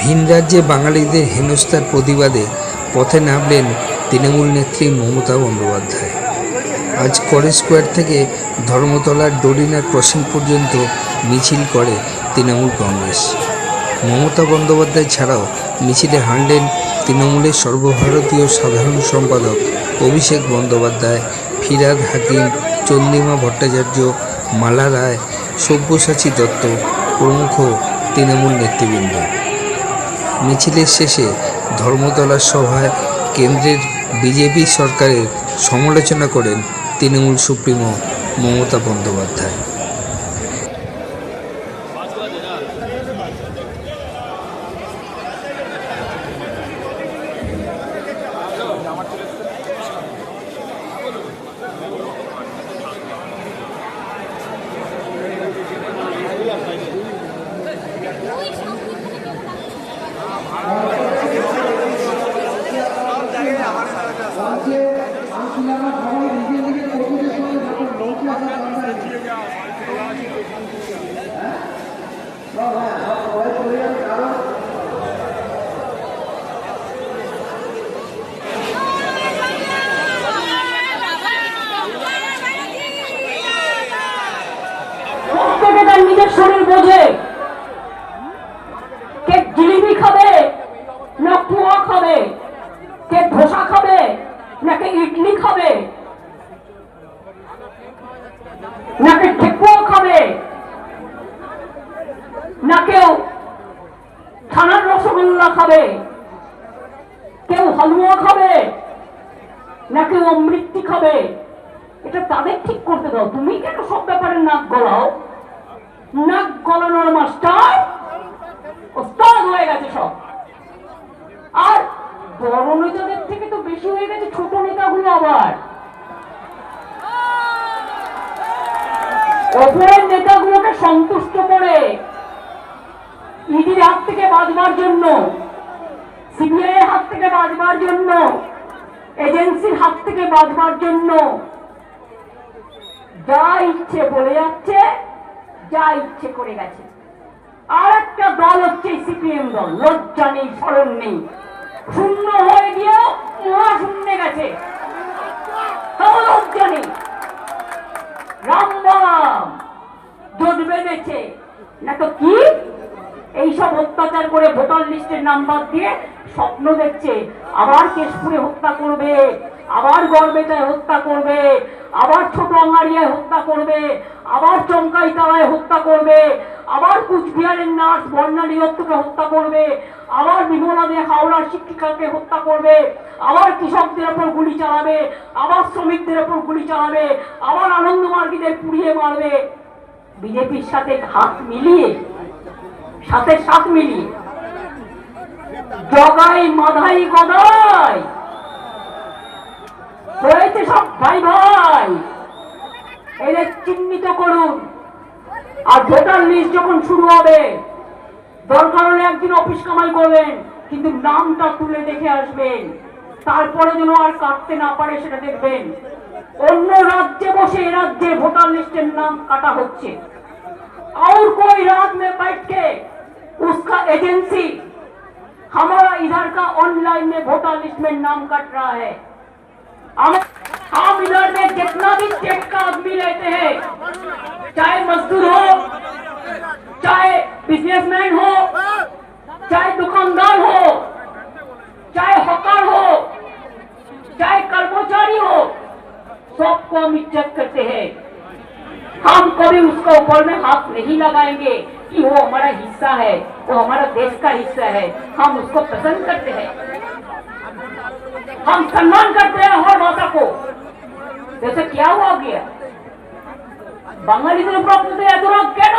ভিন রাজ্যে বাঙালিদের হেনস্থার প্রতিবাদে পথে নামলেন তৃণমূল নেত্রী মমতা বন্দ্যোপাধ্যায়। আজ করে স্কোয়ার থেকে ধর্মতলার ডোরিনা ক্রসিং পর্যন্ত মিছিল করে তৃণমূল কংগ্রেস। মমতা বন্দ্যোপাধ্যায় ছাড়াও মিছিলে হাঁটলেন তৃণমূলের সর্বভারতীয় সাধারণ সম্পাদক অভিষেক বন্দ্যোপাধ্যায়, ফিরাদ হাকিম, চন্দ্রিমা ভট্টাচার্য, মালা রায়, সব্যসাচী দত্ত প্রমুখ তৃণমূল নেতৃবৃন্দ। মিছিলের শেষে ধর্মতলার সভায় কেন্দ্রের বিজেপি সরকারের সমালোচনা করেন তৃণমূল সুপ্রিমো মমতা বন্দ্যোপাধ্যায়। নিজের শরীর বোঝে। কে জিলিপি খাবে, না পোয়া খাবে, কে ধোসা খাবে, নাকি ইডলি খাবে, নাকি ঠেকুয়া খাবে না কেউ ছানার রসগোল্লা খাবে, কেউ হালুয়া খাবে না কেউ অমৃতি খাবে? এটা তাদের ঠিক করতে দাও। তুমি কেন সব ব্যাপারে নাক গলাও? নাক গলানোর মাস্টার। ওস্তাদ হয়ে গেছে সব। আর বড় নেতাদের থেকে তো বেশি হয়ে গেছে ছোট নেতাগুলো আবার। ওপরের নেতাগুলোকে সন্তুষ্ট করে ইডির হাত থেকে বাঁচবার জন্য সিবিআই হাত থেকে বাঁচবার জন্য, এজেন্সির হাত থেকে বাঁচবার জন্য, যা ইচ্ছে বলে যাচ্ছে যা ইচ্ছে করে গেছে। আর একটা দল হচ্ছে সিপিএম দল লজ্জা নেই স্মরণ নেই। শূন্য হয়ে গিয়েও মহা গেছে। লজ্জা নেই। জোট বেঁধেছে। না তো কি? এইসব অত্যাচার করে ভোটার লিস্টের নাম্বার দিয়ে স্বপ্ন দেখছে। আবার কেশপুরে হত্যা করবে, আবার গড়বেতায় হত্যা করবে, আবার ছোট আঙারিয়ায় হত্যা করবে আবার চমকাই তালায় হত্যা করবে, আবার কুচবিহারের নার্স বর্ণালী দত্তকে হত্যা করবে, আবার বিমলা দে হাওড়ার শিক্ষিকাকে হত্যা করবে, আবার কৃষকদের ওপর গুলি চালাবে, আবার শ্রমিকদের ওপর গুলি চালাবে, আবার আনন্দমার্গীদের পুড়িয়ে মারবে। বিজেপির সাথে হাত মিলিয়ে, সাথে সাথ মিলিয়ে, জগাই মাধাই গদাই হয়েছে সব ভাই ভাই। এদের চিহ্নিত করুন আর ভোটার লিস্ট যখন শুরু হবে দরকার হলে একদিন অফিস কামাই করবেন কিন্তু নামটা তুলে দেখে আসবেন তারপরে যেন আর কাটতে না পারে সেটা দেখবেন অন্য রাজ্যে বসে এ রাজ্যে ভোটার লিস্টের নাম কাটা হচ্ছে और कोई रात में बैठ के उसका एजेंसी हमारा इधर का ऑनलाइन में वोटर लिस्ट में नाम कट रहा है हम हम इधर में जितना भी सबको हम इज्जत करते हैं हम कभी उसके ऊपर में हाथ नहीं लगाएंगे कि वो हमारा हिस्सा है वो हमारा देश का हिस्सा है हम उसको पसंद करते हैं हम सम्मान करते हैं हर भाषा को जैसे क्या हुआ गया বাঙালিদের উপর আপনাদের এত রাগ কেন